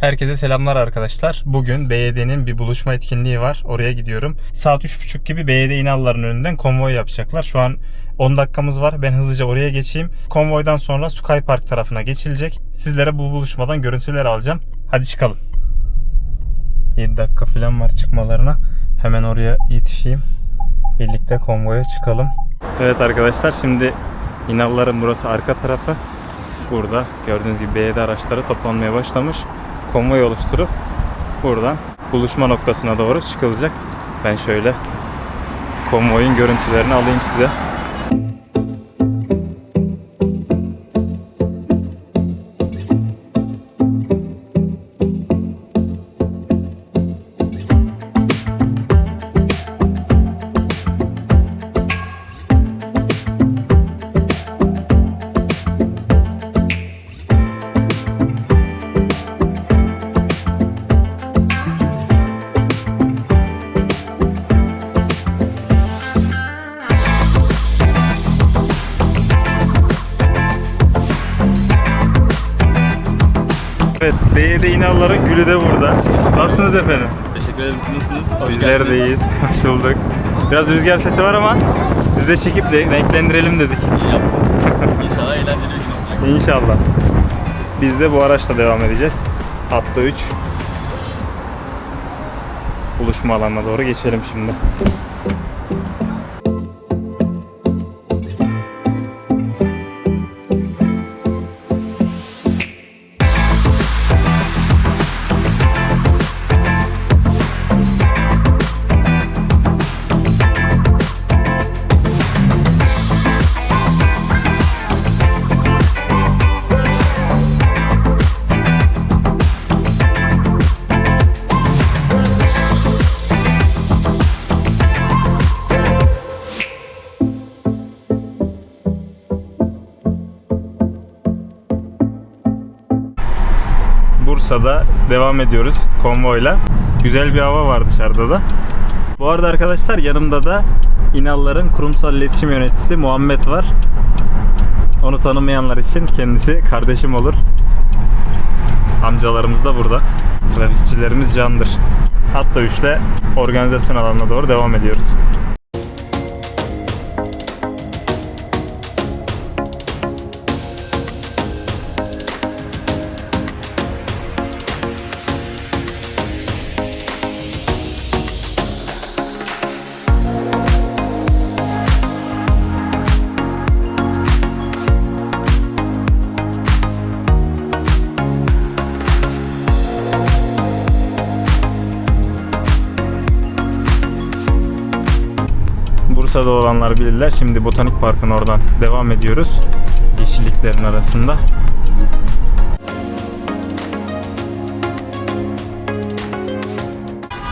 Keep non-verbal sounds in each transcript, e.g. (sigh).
Herkese selamlar arkadaşlar. Bugün BYD'nin bir buluşma etkinliği var. Oraya gidiyorum. Saat 3.30 gibi BYD İnalların önünden konvoy yapacaklar. Şu an 10 dakikamız var. Ben hızlıca oraya geçeyim. Konvoydan sonra Sky Park tarafına geçilecek. Sizlere bu buluşmadan görüntüler alacağım. Hadi çıkalım. 7 dakika falan var çıkmalarına. Hemen oraya yetişeyim. Birlikte konvoya çıkalım. Evet arkadaşlar şimdi İnalların burası arka tarafı. Burada gördüğünüz gibi BYD araçları toplanmaya başlamış. Konvoy oluşturup buradan buluşma noktasına doğru çıkılacak. Ben şöyle konvoyun görüntülerini alayım size. Evet, BYD İnalların gülü de burada. Nasılsınız efendim? Teşekkür ederim. Siz nasılsınız? Hoş Bizler geldiniz. de iyiyiz. (laughs) Hoş bulduk. Biraz rüzgar sesi var ama siz de çekip de renklendirelim dedik. İyi yaptınız. İnşallah eğlenceli bir gün olacak. İnşallah. Biz de bu araçla devam edeceğiz. Hatta 3. Buluşma alanına doğru geçelim şimdi. Bursa'da devam ediyoruz konvoyla. Güzel bir hava var dışarıda da. Bu arada arkadaşlar yanımda da İnalların kurumsal iletişim yöneticisi Muhammed var. Onu tanımayanlar için kendisi kardeşim olur. Amcalarımız da burada. Trafikçilerimiz candır. Hatta 3'te organizasyon alanına doğru devam ediyoruz. Bursa'da olanlar bilirler. Şimdi Botanik Park'ın oradan devam ediyoruz. Yeşilliklerin arasında.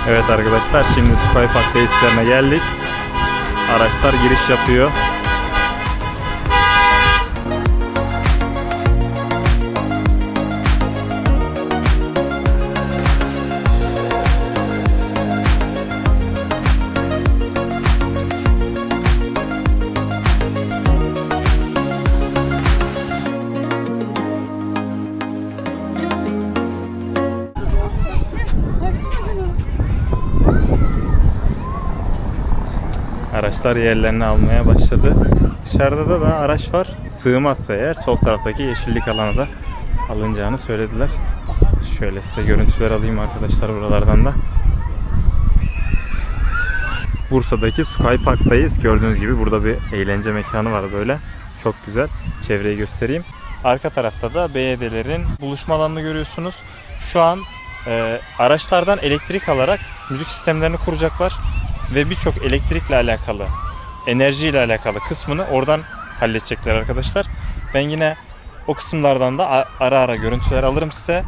Evet arkadaşlar şimdi Sky Park tesislerine geldik. Araçlar giriş yapıyor. Araçlar yerlerini almaya başladı. Dışarıda da, da araç var. Sığmazsa eğer sol taraftaki yeşillik alana da alınacağını söylediler. Şöyle size görüntüler alayım arkadaşlar buralardan da. Bursa'daki Sky Park'tayız. Gördüğünüz gibi burada bir eğlence mekanı var böyle. Çok güzel. Çevreyi göstereyim. Arka tarafta da BYD'lerin buluşma alanını görüyorsunuz. Şu an e, araçlardan elektrik alarak müzik sistemlerini kuracaklar ve birçok elektrikle alakalı, enerjiyle alakalı kısmını oradan halledecekler arkadaşlar. Ben yine o kısımlardan da ara ara görüntüler alırım size.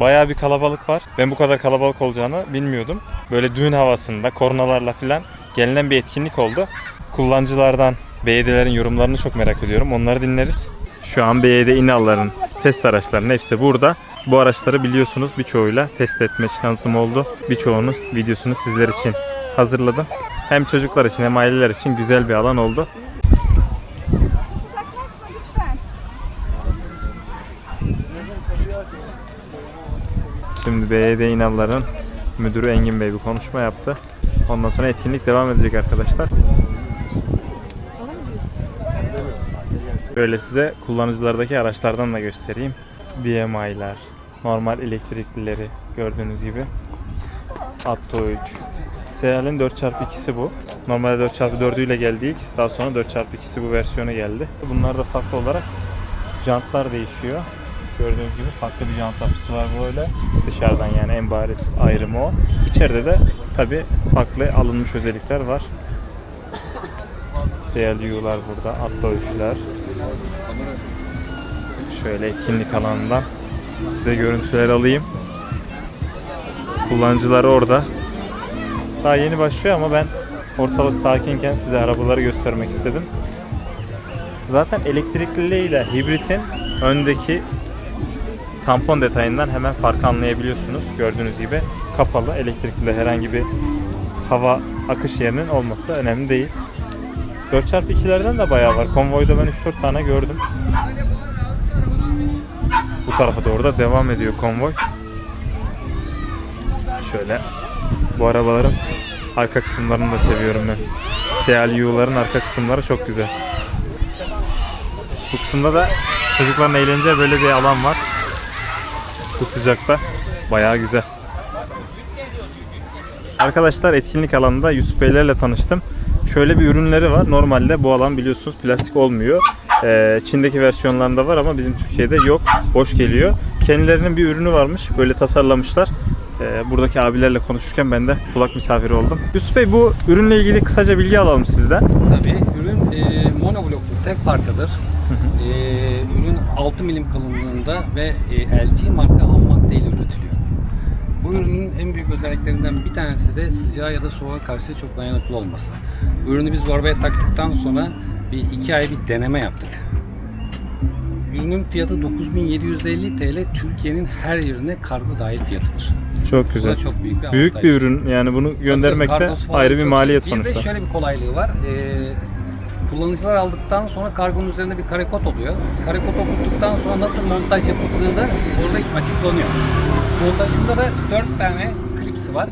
Bayağı bir kalabalık var. Ben bu kadar kalabalık olacağını bilmiyordum. Böyle düğün havasında, kornalarla falan gelinen bir etkinlik oldu. Kullanıcılardan BYD'lerin yorumlarını çok merak ediyorum. Onları dinleriz. Şu an BYD İnalların test araçlarının hepsi burada. Bu araçları biliyorsunuz birçoğuyla test etme şansım oldu. Birçoğunun videosunu sizler için hazırladım. Hem çocuklar için hem aileler için güzel bir alan oldu. Şimdi BYD İnavların müdürü Engin Bey bir konuşma yaptı. Ondan sonra etkinlik devam edecek arkadaşlar. Böyle size kullanıcılardaki araçlardan da göstereyim. DMI'ler, normal elektriklileri gördüğünüz gibi. Atto 3. Seal'in 4x2'si bu. Normalde 4x4'ü ile geldi ilk. Daha sonra 4x2'si bu versiyonu geldi. Bunlar da farklı olarak jantlar değişiyor. Gördüğünüz gibi farklı bir jant yapısı var böyle. Dışarıdan yani en bariz ayrımı o. İçeride de tabi farklı alınmış özellikler var. CLU'lar burada, Atto 3'ler. Şöyle etkinlik alanından size görüntüler alayım. Kullanıcılar orada. Daha yeni başlıyor ama ben ortalık sakinken size arabaları göstermek istedim. Zaten elektrikli ile hibritin öndeki tampon detayından hemen farkı anlayabiliyorsunuz. Gördüğünüz gibi kapalı elektrikli herhangi bir hava akış yerinin olması önemli değil. 4x2'lerden de bayağı var. Konvoyda ben 3-4 tane gördüm. Bu tarafa doğru da devam ediyor konvoy. Şöyle bu arabaların arka kısımlarını da seviyorum ben. CLU'ların arka kısımları çok güzel. Bu kısımda da çocukların eğleneceği böyle bir alan var. Bu sıcakta bayağı güzel. Arkadaşlar etkinlik alanında Yusuf Beylerle tanıştım. Şöyle bir ürünleri var. Normalde bu alan biliyorsunuz plastik olmuyor. Ee, Çin'deki versiyonlarında var ama bizim Türkiye'de yok. Boş geliyor. Kendilerinin bir ürünü varmış. Böyle tasarlamışlar. Ee, buradaki abilerle konuşurken ben de kulak misafiri oldum. Yusuf Bey bu ürünle ilgili kısaca bilgi alalım sizden. Tabii ürün e, monobloklu tek parçadır. E, ürün 6 milim kalınlığında ve e, LG marka ham maddeyle üretiliyor. Bu ürünün en büyük özelliklerinden bir tanesi de sıcağa ya da soğuğa karşı çok dayanıklı olması. Bu ürünü biz bu arabaya taktıktan sonra bir iki ay bir deneme yaptık. Ürünün fiyatı 9750 TL Türkiye'nin her yerine kargo dahil fiyatıdır. Çok Bu güzel. da çok büyük bir Büyük avantaj. bir ürün yani bunu göndermekte Kargosu falan ayrı bir çok maliyet. Bir sonuçta. de şöyle bir kolaylığı var. Ee, kullanıcılar aldıktan sonra kargonun üzerinde bir kare kod oluyor. Kare kod okuttuktan sonra nasıl montaj yapıldığı da orada açıklanıyor. Montajında da 4 tane klipsi var.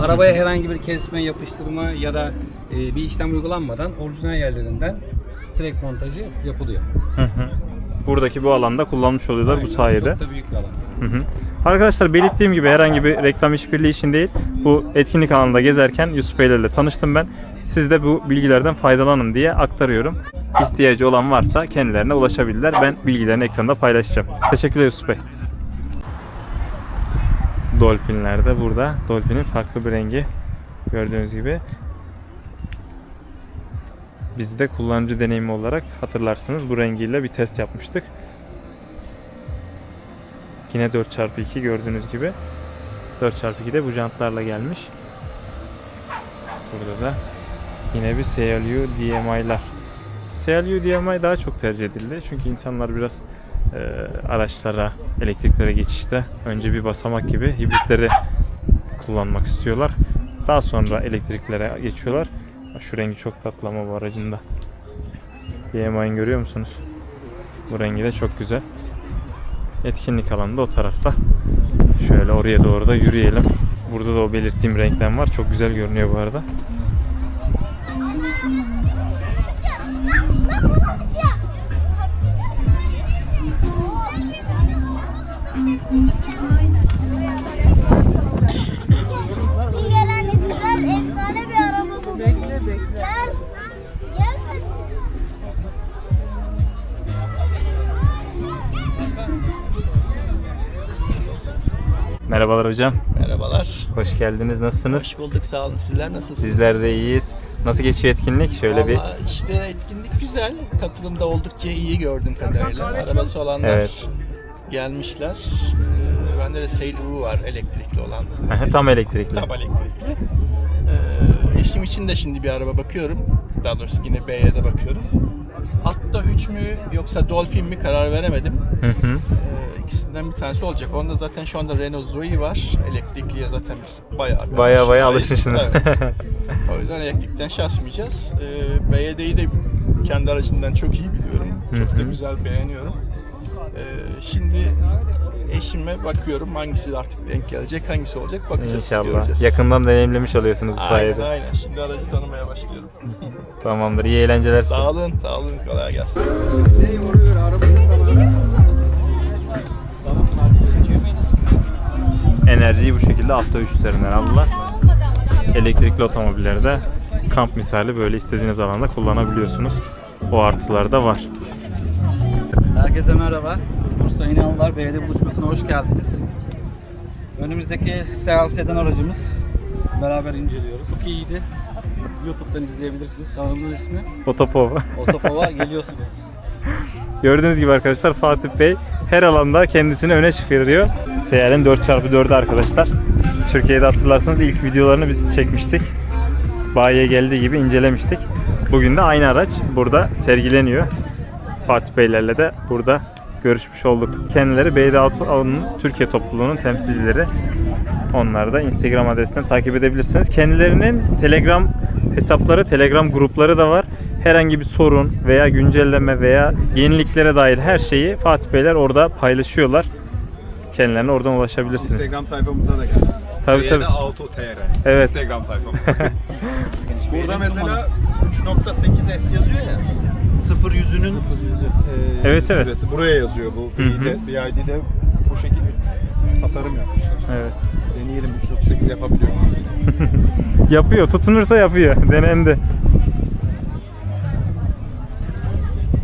Arabaya herhangi bir kesme, yapıştırma ya da e, bir işlem uygulanmadan orijinal yerlerinden direkt montajı yapılıyor. Hı hı. Buradaki bu alanda kullanmış oluyorlar bu Aynen. sayede. Çok da büyük bir alan. Hı hı. Arkadaşlar belirttiğim gibi herhangi bir reklam işbirliği için değil. Bu etkinlik alanında gezerken Yusuf Beylerle tanıştım ben. Siz de bu bilgilerden faydalanın diye aktarıyorum. İhtiyacı olan varsa kendilerine ulaşabilirler. Ben bilgilerini ekranda paylaşacağım. Teşekkürler Yusuf Bey. Dolphinler de burada. Dolphin'in farklı bir rengi. Gördüğünüz gibi. Biz de kullanıcı deneyimi olarak hatırlarsınız bu rengiyle bir test yapmıştık. Yine 4x2 gördüğünüz gibi. 4x2 de bu jantlarla gelmiş. Burada da yine bir CLU DMI'lar. CLU DMI daha çok tercih edildi. Çünkü insanlar biraz e, araçlara, elektriklere geçişte önce bir basamak gibi hibritleri kullanmak istiyorlar. Daha sonra elektriklere geçiyorlar. Şu rengi çok tatlı ama bu aracında. DMI'ni görüyor musunuz? Bu rengi de çok güzel. Etkinlik alanı da o tarafta. Şöyle oraya doğru da yürüyelim. Burada da o belirttiğim renkten var. Çok güzel görünüyor bu arada. Hocam. Merhabalar. Hoş geldiniz. Nasılsınız? Hoş bulduk. Sağ olun. Sizler nasılsınız? Sizler de iyiyiz. Nasıl geçiyor etkinlik? Şöyle bir Vallahi işte etkinlik güzel. Katılım da oldukça iyi gördüğüm kadarıyla. Arabası olanlar Evet. gelmişler. Ee, bende de Sail U var elektrikli olan. tam elektrikli. Tam elektrikli. Ee, eşim için de şimdi bir araba bakıyorum. Daha doğrusu yine B'ye de bakıyorum. Hatta 3 mü yoksa Dolphin mi karar veremedim. Hı hı. Ee, ikisinden bir tanesi olacak. Onda zaten şu anda Renault Zoe var. Elektrikliye zaten biz bayağı bir Baya baya alışmışız. alışmışsınız. Evet. (laughs) O yüzden elektrikten şaşmayacağız. Ee, BYD'yi de kendi aracımdan çok iyi biliyorum. Çok da güzel beğeniyorum. Ee, şimdi eşime bakıyorum hangisi artık denk gelecek, hangisi olacak bakacağız, İnşallah. göreceğiz. Yakından deneyimlemiş oluyorsunuz bu Aynen sayede. aynen. Şimdi aracı tanımaya başlıyorum. Tamamdır. İyi eğlenceler sağ olun, sağ olun. Kolay gelsin. Enerjiyi bu şekilde hafta 3 üzerinden aldılar. Elektrikli otomobilleri de kamp misali böyle istediğiniz alanda kullanabiliyorsunuz. O artılar da var. Herkese merhaba. Bursa İnanlılar Belediye Buluşması'na hoş geldiniz. Önümüzdeki Seal Sedan aracımız beraber inceliyoruz. Çok iyiydi. YouTube'dan izleyebilirsiniz. Kanalımızın ismi Otopov. Otopova (laughs) geliyorsunuz. Gördüğünüz gibi arkadaşlar Fatih Bey her alanda kendisini öne çıkarıyor. Seyahat'in 4x4'ü arkadaşlar. Türkiye'de hatırlarsanız ilk videolarını biz çekmiştik. Bayiye geldiği gibi incelemiştik. Bugün de aynı araç burada sergileniyor. Fatih Beylerle de burada görüşmüş olduk. Kendileri BD Auto'nun Türkiye topluluğunun temsilcileri. Onları da Instagram adresinden takip edebilirsiniz. Kendilerinin Telegram hesapları, Telegram grupları da var. Herhangi bir sorun veya güncelleme veya yeniliklere dair her şeyi Fatih Beyler orada paylaşıyorlar. Kendilerine oradan ulaşabilirsiniz. Instagram sayfamıza da gelsin. Tabii, tabii. Auto TR. Evet. Instagram sayfamız. (laughs) Burada mesela 3.8S yazıyor ya. 0 yüzünün e, Evet, evet. süresi. Buraya yazıyor bu. BID'de bu şekilde tasarım yapmışlar. Evet. Deneyelim 3.8 yapabiliyor muyuz? (laughs) Yapıyor. Tutunursa yapıyor. Denendi.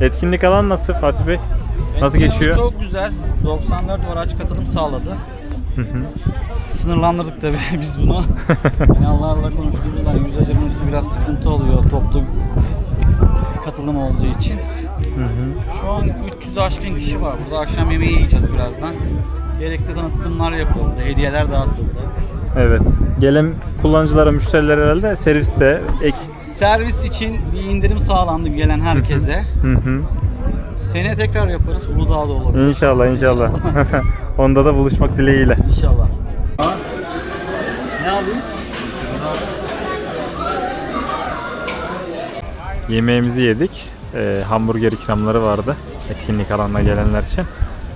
Etkinlik alan nasıl Fatih Bey? Nasıl geçiyor? Çok güzel. 94 araç katılım sağladı. Hı hı. Sınırlandırdık tabii (laughs) biz bunu. Binalarla konuştuğumuzda yüzeceğin üstü biraz sıkıntı oluyor toplu katılım olduğu için. Hı hı. Şu an 300 aşkın kişi var. Burada akşam yemeği yiyeceğiz birazdan. Gerekli tanıtımlar yapıldı, hediyeler dağıtıldı. Evet. Gelen kullanıcılara, müşterilere herhalde serviste ek. Servis için bir indirim sağlandı gelen herkese. Hı hı. Seneye tekrar yaparız. Uludağ'da olur. İnşallah inşallah. (laughs) Onda da buluşmak dileğiyle. İnşallah. Ne alayım? Yemeğimizi yedik. Ee, hamburger ikramları vardı. Etkinlik alanına gelenler için.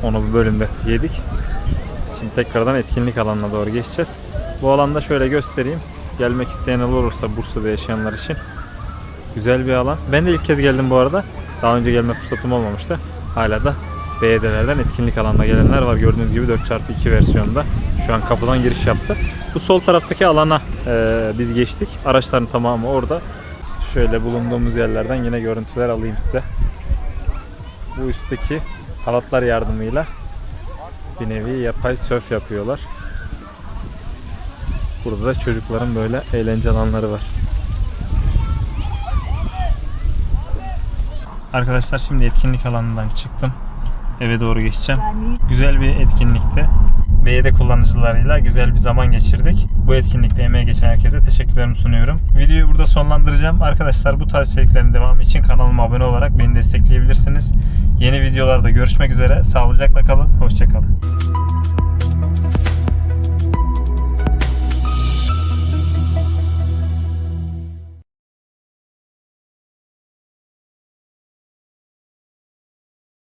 Onu bu bölümde yedik. Şimdi tekrardan etkinlik alanına doğru geçeceğiz. Bu alanda şöyle göstereyim. Gelmek isteyen olursa Bursa'da yaşayanlar için güzel bir alan. Ben de ilk kez geldim bu arada. Daha önce gelme fırsatım olmamıştı. Hala da BYD'lerden etkinlik alanına gelenler var. Gördüğünüz gibi 4x2 versiyonda. Şu an kapıdan giriş yaptı. Bu sol taraftaki alana e, biz geçtik. Araçların tamamı orada. Şöyle bulunduğumuz yerlerden yine görüntüler alayım size. Bu üstteki halatlar yardımıyla bir nevi yapay sörf yapıyorlar. Burada da çocukların böyle eğlence alanları var. Arkadaşlar şimdi etkinlik alanından çıktım. Eve doğru geçeceğim. Güzel bir etkinlikti. BYD kullanıcılarıyla güzel bir zaman geçirdik. Bu etkinlikte emeğe geçen herkese teşekkürlerimi sunuyorum. Videoyu burada sonlandıracağım. Arkadaşlar bu tarz içeriklerin devamı için kanalıma abone olarak beni destekleyebilirsiniz. Yeni videolarda görüşmek üzere. Sağlıcakla kalın. Hoşçakalın.